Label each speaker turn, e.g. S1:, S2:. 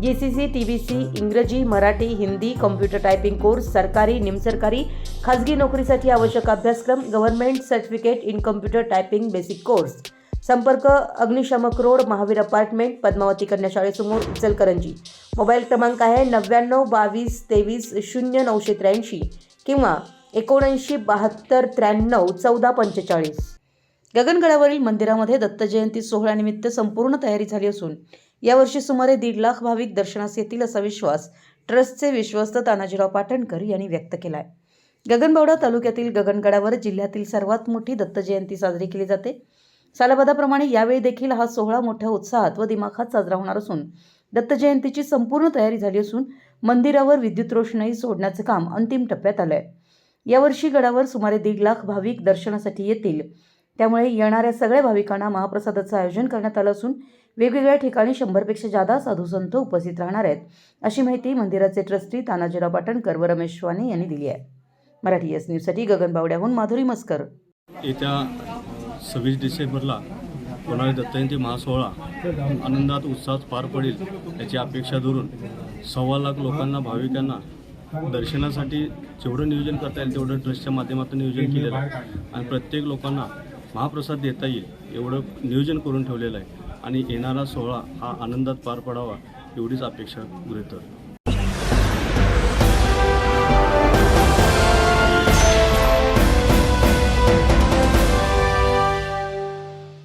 S1: G C C T B C इंग्रजी Marathi Hindi computer typing course सरकारी निमसरकारी खाजगी नोकरीसाठी आवश्यक अभ्यासक्रम government certificate in computer typing basic course. संपर्क अग्निशामक रोड महावीर अपार्टमेंट पद्मावती कन्या शाळेसमोर इचलकरंजी मोबाईल क्रमांक आहे नव्याण्णव बावीस तेवीस शून्य नऊशे त्र्याऐंशी किंवा एकोणऐंशी बहात्तर त्र्याण्णव चौदा पंचेचाळीस. गगनगडावरील मंदिरामध्ये दत्त जयंती सोहळ्यानिमित्त संपूर्ण तयारी झाली असून यावर्षी सुमारे दीड लाख भाविक दर्शनास येतील असा विश्वास ट्रस्टचे विश्वस्त तानाजीराव पाटणकर यांनी व्यक्त केला आहे गगनबावडा तालुक्यातील गगनगडावर जिल्ह्यातील सर्वात मोठी दत्त जयंती साजरी केली जाते. सालाबादाप्रमाणे यावेळी देखील हा सोहळा मोठ्या उत्साहात व दिमाखात साजरा होणार असून दत्त जयंतीची संपूर्ण तयारी झाली असून मंदिरावर विद्युत रोषणाई सोडण्याचं काम अंतिम टप्प्यात आलं आहे यावर्षी गडावर सुमारे दीड लाख भाविक दर्शनासाठी येतील. त्यामुळे येणाऱ्या सगळ्या भाविकांना महाप्रसादाचं आयोजन करण्यात आलं असून वेगवेगळ्या ठिकाणी शंभरपेक्षा जादा साधुसंत उपस्थित राहणार आहेत. अशी माहिती मंदिराचे ट्रस्टी तानाजीराव पाटणकर व रमेश स्वाने यांनी दिली आहे. मराठी एस न्यूजसाठी गगन बावड्याहून माधुरी मस्कर.
S2: येत्या सव्वीस डिसेंबरला होणारी दत्तजयंती महासोहळा आनंदात उत्साहात पार पडेल याची अपेक्षा धरून सव्वा लाख लोकांना भाविकांना दर्शनासाठी जेवढं नियोजन करता येईल तेवढं ट्रस्टच्या माध्यमातून नियोजन केलेलं आहे. आणि प्रत्येक लोकांना महाप्रसाद देता येईल एवढं नियोजन करून ठेवलेलं आहे. आणि येणारा सोहळा हा आनंदात पार पडावा एवढीच अपेक्षा गृहीत